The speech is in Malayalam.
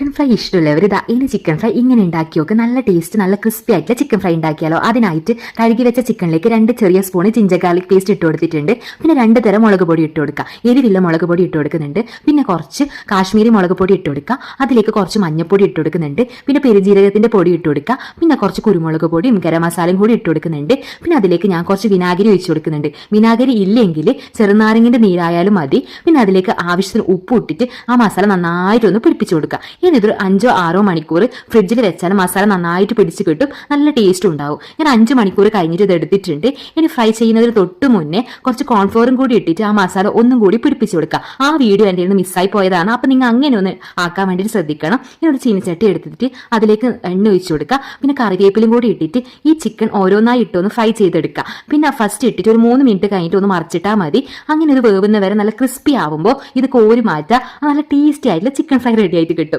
ചിക്കൻ ഫ്രൈ ഇഷ്ടമുള്ളവർ ഇതാ ഇനി ചിക്കൻ ഫ്രൈ ഇങ്ങനെ ഉണ്ടാക്കി നോക്ക്. നല്ല ടേസ്റ്റ് നല്ല ക്രിസ്പി ആയിട്ടുള്ള ചിക്കൻ ഫ്രൈ ഉണ്ടാക്കിയാലോ? അതിനായിട്ട് കഴുകി വെച്ച ചിക്കനിലേക്ക് രണ്ട് ചെറിയ സ്പൂൺ ജിഞ്ചർ ഗാർലിക് പേസ്റ്റ് ഇട്ട് കൊടുത്തിട്ടുണ്ട്. പിന്നെ രണ്ട് തരം മുളക് പൊടി ഇട്ട് കൊടുക്കുക. എരിവില്ല മുളക് പൊടി ഇട്ട് കൊടുക്കുന്നുണ്ട്. പിന്നെ കുറച്ച് കാശ്മീരി മുളക് പൊടി ഇട്ട് കൊടുക്കുക. അതിലേക്ക് കുറച്ച് മഞ്ഞൾപ്പൊടി ഇട്ട് കൊടുക്കുന്നുണ്ട്. പിന്നെ പെരുജീരകത്തിന്റെ പൊടി ഇട്ട് കൊടുക്കുക. പിന്നെ കുറച്ച് കുരുമുളക് പൊടിയും ഗരം മസാലയും കൂടി ഇട്ട് കൊടുക്കുന്നുണ്ട്. പിന്നെ അതിലേക്ക് ഞാൻ കുറച്ച് വിനാഗിരി ഒഴിച്ച് കൊടുക്കുന്നുണ്ട്. വിനാഗിരി ഇല്ലെങ്കിൽ ചെറുനാരങ്ങിന്റെ നീരായാലും മതി. പിന്നെ അതിലേക്ക് ആവശ്യത്തിന് ഉപ്പ് ഇട്ടിട്ട് ആ മസാല നന്നായിട്ടൊന്ന് പിടിപ്പിച്ചു കൊടുക്കുക. ഇനി ഇതൊരു അഞ്ചോ ആറോ മണിക്കൂർ ഫ്രിഡ്ജിൽ വെച്ചാൽ മസാല നന്നായിട്ട് പിടിച്ച് കിട്ടും. നല്ല ടേസ്റ്റ് ഉണ്ടാവും. ഞാൻ അഞ്ച് മണിക്കൂർ കഴിഞ്ഞിട്ട് ഇത് എടുത്തിട്ടുണ്ട്. ഇനി ഫ്രൈ ചെയ്യുന്നതിന് തൊട്ട് മുന്നേ കുറച്ച് കോൺഫ്ലോറും കൂടി ഇട്ടിട്ട് ആ മസാല ഒന്നും കൂടി പിടിപ്പിച്ച് കൊടുക്കുക. ആ വീഡിയോ എന്റെ മിസ്സായി പോയതാണ്. അപ്പം നിങ്ങൾ അങ്ങനെ ഒന്ന് ആക്കാൻ വേണ്ടിയിട്ട് ശ്രദ്ധിക്കണം. ഇനി ഒരു ചീനിച്ചട്ടി എടുത്തിട്ട് അതിലേക്ക് എണ്ണ ഒഴിച്ചു കൊടുക്കുക. പിന്നെ കറിവേപ്പിലും കൂടി ഇട്ടിട്ട് ഈ ചിക്കൻ ഓരോന്നായി ഇട്ടൊന്ന് ഫ്രൈ ചെയ്തെടുക്കുക. പിന്നെ ഫസ്റ്റ് ഇട്ടിട്ട് ഒരു മൂന്ന് മിനിറ്റ് കഴിഞ്ഞിട്ട് ഒന്ന് മറിച്ചിട്ടാൽ മതി. അങ്ങനെ ഇത് വേവുന്ന വരെ നല്ല ക്രിസ്പി ആവുമ്പോൾ ഇത് കോരി മാറ്റുക നല്ല ടേസ്റ്റി ആയിട്ടുള്ള ചിക്കൻ ഫ്രൈ റെഡി ആയിട്ട് കിട്ടും.